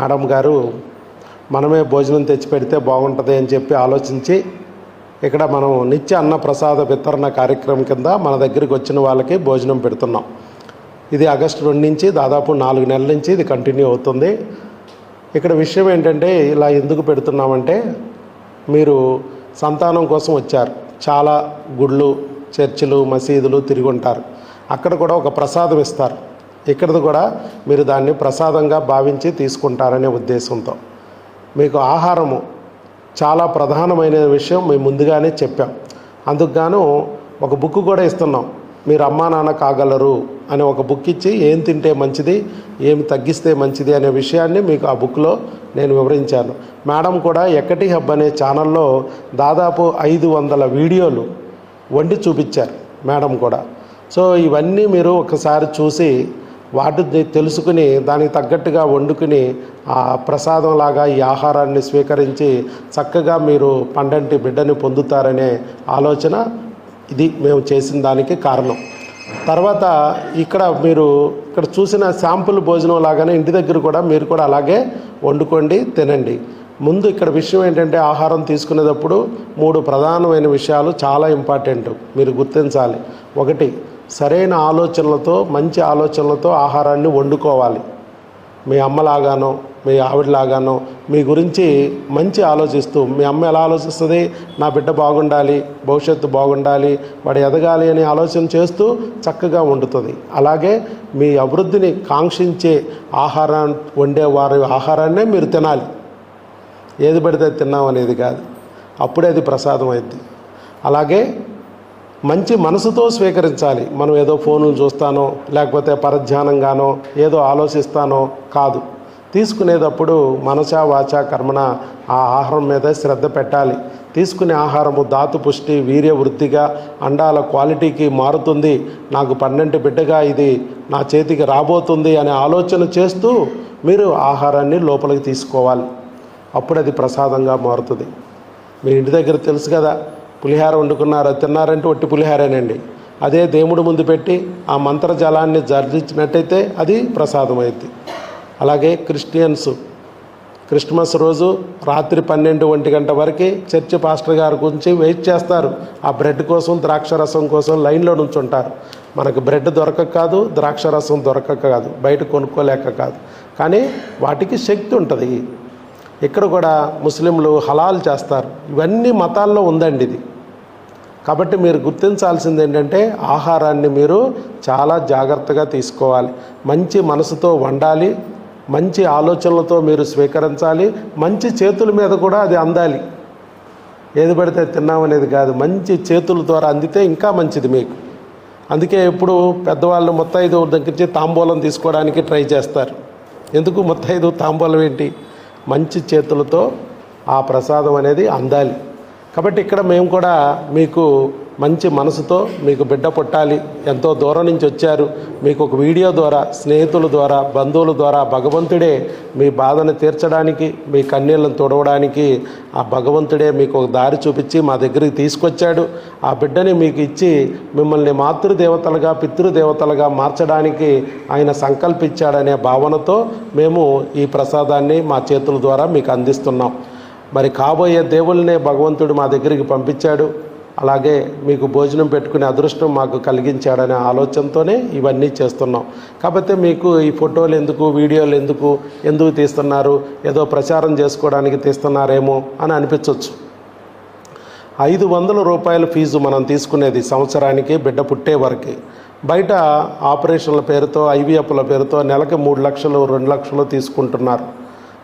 Madam గారు మనమే భోజనం తెచ్చి పెడితే బాగుంటుంది అని చెప్పి ఆలోచించి ఇక్కడ మనం నిత్య అన్న ప్రసాద వితరణ కార్యక్రమం కింద మన దగ్గరికి వచ్చిన వాళ్ళకి భోజనం పెడుతున్నాం. ఇది ఆగస్టు రెండు నుంచి దాదాపు నాలుగు నెలల నుంచి ఇది కంటిన్యూ అవుతుంది. ఇక్కడ విషయం ఏంటంటే ఇలా ఎందుకు పెడుతున్నామంటే మీరు సంతానం కోసం వచ్చారు. చాలా గుళ్ళు చర్చిలు మసీదులు తిరిగి ఉంటారు. అక్కడ కూడా ఒక ప్రసాదం ఇస్తారు. ఇక్కడది కూడా మీరు దాన్ని ప్రసాదంగా భావించి తీసుకుంటారనే ఉద్దేశంతో. మీకు ఆహారము చాలా ప్రధానమైన విషయం మేము ముందుగానే చెప్పాం. అందుకు గాను ఒక బుక్ కూడా ఇస్తున్నాం. మీరు అమ్మా నాన్న కాగలరు అనే ఒక బుక్ ఇచ్చి ఏం తింటే మంచిది ఏమి తగ్గిస్తే మంచిది అనే విషయాన్ని మీకు ఆ బుక్లో నేను వివరించాను. మేడం కూడా ఎక్కటి హబ్ అనే ఛానల్లో దాదాపు ఐదు వందల వీడియోలు వండి చూపించారు మేడం కూడా. సో ఇవన్నీ మీరు ఒకసారి చూసి వాటి తెలుసుకుని దానికి తగ్గట్టుగా వండుకుని ఆ ప్రసాదం లాగా ఈ ఆహారాన్ని స్వీకరించి చక్కగా మీరు పండంటి బిడ్డని పొందుతారనే ఆలోచన ఇది మేము చేసిన దానికి కారణం. తర్వాత ఇక్కడ మీరు ఇక్కడ చూసిన శాంపుల్ భోజనం లాగానే ఇంటి దగ్గర కూడా మీరు కూడా అలాగే వండుకోండి తినండి. ముందు ఇక్కడ విషయం ఏంటంటే ఆహారం తీసుకునేటప్పుడు మూడు ప్రధానమైన విషయాలు చాలా ఇంపార్టెంట్. మీరు గుర్తించాలి. ఒకటి సరైన ఆలోచనలతో మంచి ఆలోచనలతో ఆహారాన్ని వండుకోవాలి. మీ అమ్మలాగానో మీ ఆవిడలాగానో మీ గురించి మంచి ఆలోచిస్తూ మీ అమ్మ ఎలా ఆలోచిస్తుంది? నా బిడ్డ బాగుండాలి భవిష్యత్తు బాగుండాలి వాడు ఎదగాలి అని ఆలోచన చేస్తూ చక్కగా వండుతుంది. అలాగే మీ అభివృద్ధిని కాంక్షించే ఆహారం వండే వారి ఆహారాన్నే మీరు తినాలి. ఏది పడితే తిన్నాం అనేది కాదు. అప్పుడే అది ప్రసాదం అయింది అలాగే మంచి మనసుతో స్వీకరించాలి. మనం ఏదో ఫోన్లు చూస్తానో లేకపోతే పరధ్యానంగానో ఏదో ఆలోచిస్తానో కాదు. తీసుకునేటప్పుడు మనస వాచ కర్మణ ఆ ఆహారం మీద శ్రద్ధ పెట్టాలి. తీసుకునే ఆహారము ధాతు పుష్టి వీర్య వృద్ధిగా అండాల క్వాలిటీకి మారుతుంది. నాకు పన్నెండు బిడ్డగా ఇది నా చేతికి రాబోతుంది అనే ఆలోచన చేస్తూ మీరు ఆహారాన్ని లోపలికి తీసుకోవాలి. అప్పుడు అది ప్రసాదంగా మారుతుంది. మీ ఇంటి దగ్గర తెలుసు కదా పులిహార వండుకున్నారు తిన్నారంటే ఒట్టి పులిహారేనండి. అదే దేవుడు ముందు పెట్టి ఆ మంత్రజలాన్ని జర్జించినట్టయితే అది ప్రసాదం అయింది అలాగే క్రిస్టియన్స్ క్రిస్మస్ రోజు రాత్రి పన్నెండు ఒంటి గంట వరకు చర్చి పాస్టర్ గారి గురించి వెయిట్ చేస్తారు. ఆ బ్రెడ్ కోసం ద్రాక్ష రసం కోసం లైన్లో నుంచుంటారు. మనకు బ్రెడ్ దొరకక కాదు ద్రాక్ష రసం దొరకక కాదు బయట కొనుక్కోలేక కాదు. కానీ వాటికి శక్తి ఉంటుంది. ఇక్కడ కూడా ముస్లింలు హలాల్ చేస్తారు. ఇవన్నీ మతాల్లో ఉందండి ఇది. కాబట్టి మీరు గుర్తించాల్సింది ఏంటంటే ఆహారాన్ని మీరు చాలా జాగ్రత్తగా తీసుకోవాలి. మంచి మనసుతో వండాలి. మంచి ఆలోచనలతో మీరు స్వీకరించాలి. మంచి చేతుల మీద కూడా అది అందాలి. ఏది పడితే తిన్నామనేది కాదు. మంచి చేతుల ద్వారా అందితే ఇంకా మంచిది మీకు. అందుకే ఇప్పుడు పెద్దవాళ్ళు ముత్తైదు దగ్గరించి తాంబూలం తీసుకోవడానికి ట్రై చేస్తారు. ఎందుకు ముత్తైదు తాంబూలం ఏంటి? మంచి చేతులతో ఆ ప్రసాదం అనేది అందాలి. కాబట్టి ఇక్కడ మేము కూడా మీకు మంచి మనసుతో మీకు బిడ్డ పుట్టాలి. ఎంతో దూరం నుంచి వచ్చారు. మీకు ఒక వీడియో ద్వారా స్నేహితుల ద్వారా బంధువుల ద్వారా భగవంతుడే మీ బాధను తీర్చడానికి మీ కన్నీళ్ళను తుడవడానికి ఆ భగవంతుడే మీకు ఒక దారి చూపించి మా దగ్గరికి తీసుకొచ్చాడు. ఆ బిడ్డని మీకు ఇచ్చి మిమ్మల్ని మాతృదేవతలుగా పితృదేవతలుగా మార్చడానికి ఆయన సంకల్పించాడనే భావనతో మేము ఈ ప్రసాదాన్ని మా చేతుల ద్వారా మీకు అందిస్తున్నాం. మరి కాబోయే దేవుళ్ళనే భగవంతుడు మా దగ్గరికి పంపించాడు. అలాగే మీకు భోజనం పెట్టుకునే అదృష్టం మాకు కలిగించాడనే ఆలోచనతోనే ఇవన్నీ చేస్తున్నాం. కాకపోతే మీకు ఈ ఫోటోలు ఎందుకు వీడియోలు ఎందుకు ఎందుకు తీస్తున్నారు ఏదో ప్రచారం చేసుకోవడానికి తీస్తున్నారేమో అని అనిపించవచ్చు ఐదు వందల రూపాయల ఫీజు మనం తీసుకునేది సంవత్సరానికి బిడ్డ పుట్టే వరకు. బయట ఆపరేషన్ల పేరుతో ఐవీఎఫ్ల పేరుతో నెలకి మూడు లక్షలు రెండు లక్షలు తీసుకుంటున్నారు.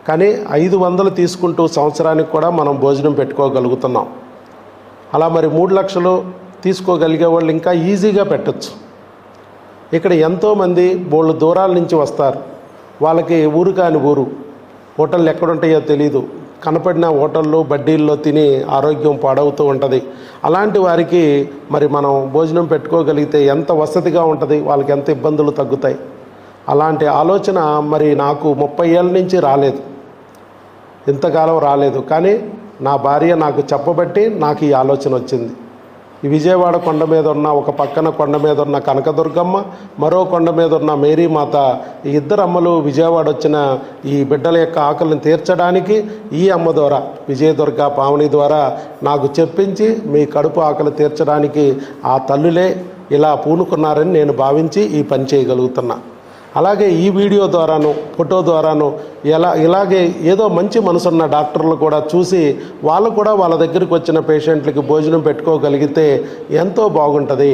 కానీ ఐదు వందలు తీసుకుంటూ సంవత్సరానికి కూడా మనం భోజనం పెట్టుకోగలుగుతున్నాం. అలా మరి మూడు లక్షలు తీసుకోగలిగే వాళ్ళు ఇంకా ఈజీగా పెట్టచ్చు. ఇక్కడ ఎంతోమంది బోళ్ళు దూరాల నుంచి వస్తారు. వాళ్ళకి ఊరు కాని ఊరు. హోటళ్ళు ఎక్కడుంటాయో తెలీదు. కనపడిన హోటల్లో బడ్డీల్లో తిని ఆరోగ్యం పాడవుతూ ఉంటుంది. అలాంటి వారికి మరి మనం భోజనం పెట్టుకోగలిగితే ఎంత వసతిగా ఉంటుంది? వాళ్ళకి ఎంత ఇబ్బందులు తగ్గుతాయి? అలాంటి ఆలోచన మరి నాకు ముప్పై ఏళ్ళ నుంచి రాలేదు. ఇంతకాలం రాలేదు. కానీ నా భార్య నాకు చెప్పబట్టి నాకు ఈ ఆలోచన వచ్చింది. ఈ విజయవాడ కొండ మీద ఉన్న ఒక పక్కన కొండ మీద ఉన్న కనకదుర్గమ్మ మరో కొండ మీద ఉన్న మేరీమాత ఈ ఇద్దరు అమ్మలు విజయవాడ వచ్చిన ఈ బిడ్డల యొక్క ఆకలిని తీర్చడానికి ఈ అమ్మ ద్వారా విజయదుర్గ పావని ద్వారా నాకు చెప్పించి మీ కడుపు ఆకలి తీర్చడానికి ఆ తల్లులే ఇలా పూనుకున్నారని నేను భావించి ఈ పని చేయగలుగుతున్నా. అలాగే ఈ వీడియో ద్వారాను ఫోటో ద్వారాను ఎలా ఇలాగే ఏదో మంచి మనసున్న డాక్టర్లు కూడా చూసి వాళ్ళు కూడా వాళ్ళ దగ్గరికి వచ్చిన పేషెంట్లకి భోజనం పెట్టుకోగలిగితే ఎంతో బాగుంటుంది.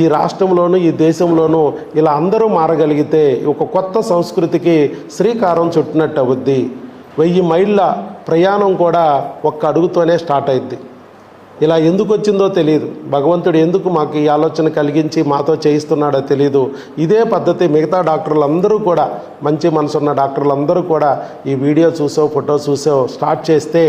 ఈ రాష్ట్రంలోనూ ఈ దేశంలోనూ ఇలా అందరూ మారగలిగితే ఒక కొత్త సంస్కృతికి శ్రీకారం చుట్టినట్టు అవుద్ది. వెయ్యి మైళ్ళ ప్రయాణం కూడా ఒక్క అడుగుతోనే స్టార్ట్ అయింది ఇలా ఎందుకు వచ్చిందో తెలియదు భగవంతుడు ఎందుకు మాకు ఈ ఆలోచన కలిగించి మాతో చేయిస్తున్నాడో తెలియదు ఇదే పద్ధతి మిగతా డాక్టర్లు అందరూ కూడా మంచి మనసున్న డాక్టర్లు అందరూ కూడా ఈ వీడియో చూసో ఫోటో చూసో స్టార్ట్ చేస్తే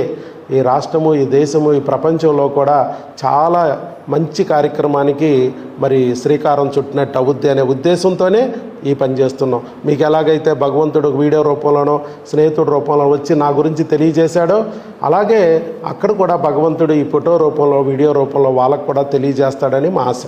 ఈ రాష్ట్రము ఈ దేశము ఈ ప్రపంచంలో కూడా చాలా మంచి కార్యక్రమానికి మరి శ్రీకారం చుట్టినట్టు అవుద్ది అనే ఉద్దేశంతోనే ఈ పని చేస్తున్నాం. మీకు ఎలాగైతే భగవంతుడు వీడియో రూపంలోనో స్నేహితుడి రూపంలో వచ్చి నా గురించి తెలియజేశాడో అలాగే అక్కడ కూడా భగవంతుడు ఈ ఫోటో రూపంలో వీడియో రూపంలో వాళ్ళకు కూడా తెలియజేస్తాడని మా ఆశ.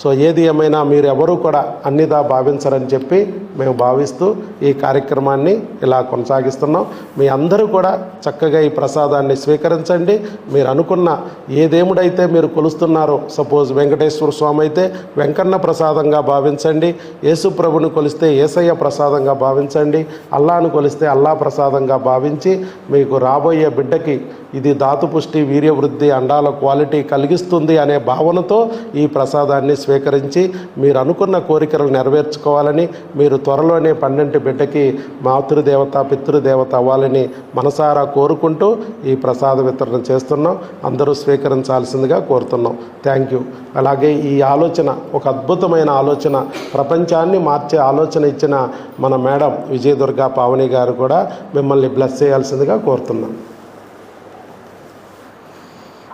సో ఏది ఏమైనా మీరు ఎవరూ కూడా అన్నిదా భావించరని చెప్పి మేము భావిస్తూ ఈ కార్యక్రమాన్ని ఇలా కొనసాగిస్తున్నాం. మీ అందరూ కూడా చక్కగా ఈ ప్రసాదాన్ని స్వీకరించండి. మీరు అనుకున్న ఏ దేవుడైతే మీరు కొలుస్తున్నారో సపోజ్ వెంకటేశ్వర స్వామి అయితే వెంకన్న ప్రసాదంగా భావించండి. యేసు ప్రభుని కొలిస్తే ఏసయ్య ప్రసాదంగా భావించండి. అల్లాను కొలిస్తే అల్లా ప్రసాదంగా భావించి మీకు రాబోయే బిడ్డకి ఇది ధాతుపుష్టి వీర్యవృద్ధి అండాల క్వాలిటీ కలిగిస్తుంది అనే భావనతో ఈ ప్రసాదాన్ని స్వీకరించి మీరు అనుకున్న కోరికలు నెరవేర్చుకోవాలని మీరు త్వరలోనే పన్నెండు బిడ్డకి మాతృదేవత పితృదేవత అవ్వాలని మనసారా కోరుకుంటూ ఈ ప్రసాద వితరణ చేస్తున్నాం. అందరూ స్వీకరించాల్సిందిగా కోరుతున్నాం. థ్యాంక్ యూ అలాగే ఈ ఆలోచన ఒక అద్భుతమైన ఆలోచన ప్రపంచాన్ని మార్చే ఆలోచన ఇచ్చిన మన మేడం విజయదుర్గ పావని గారు కూడా మిమ్మల్ని బ్లెస్ చేయాల్సిందిగా కోరుతున్నాం.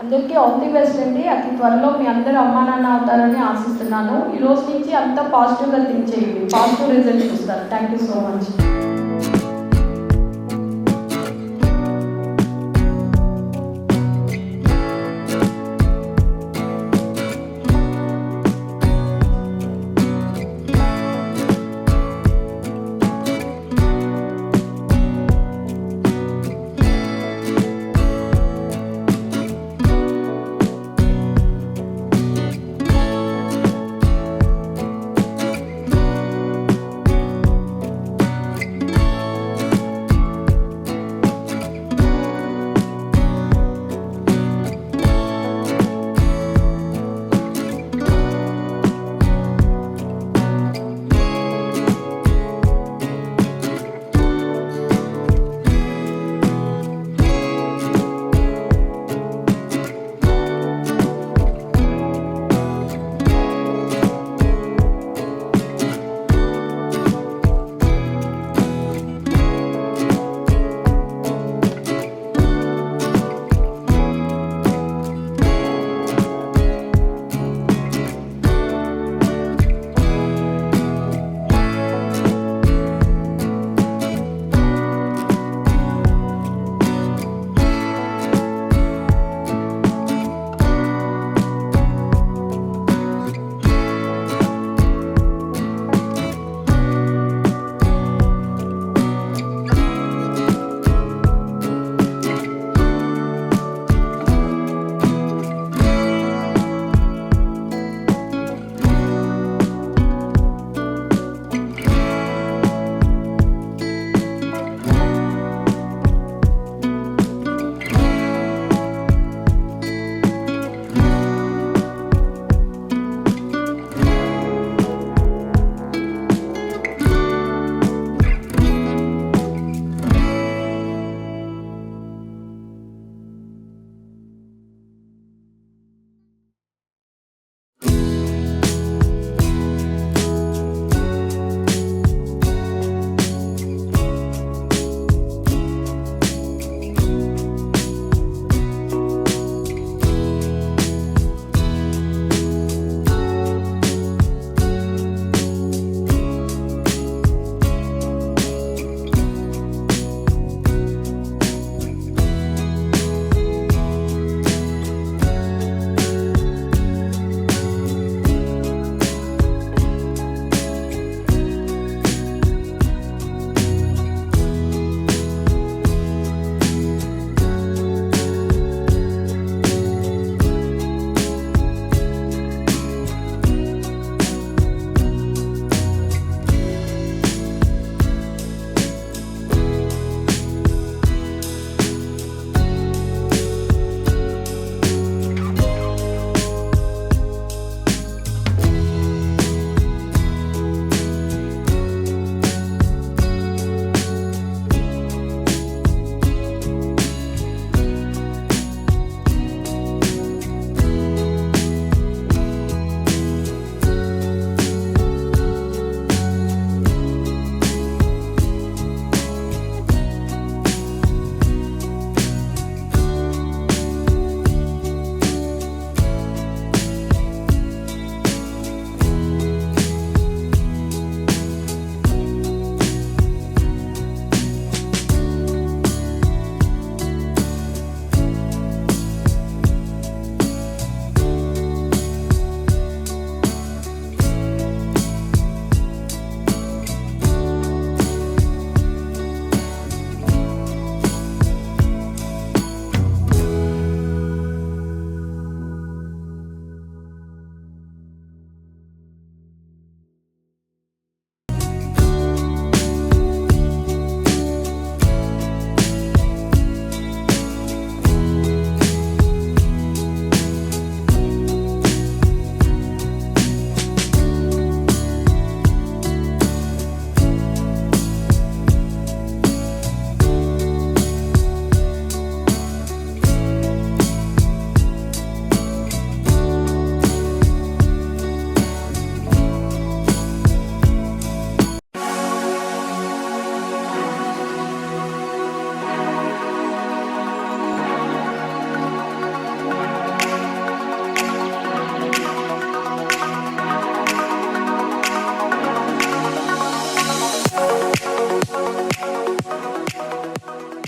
అందరికీ ఆల్ ది బెస్ట్ అండి అతి త్వరలో మీ అందరూ అమ్మా నాన్న అవుతారని ఆశిస్తున్నాను. ఈ రోజు నుంచి అంతా పాజిటివ్గా థింక్ చేయండి. పాజిటివ్ రిజల్ట్ చూస్తారు. Thank you so much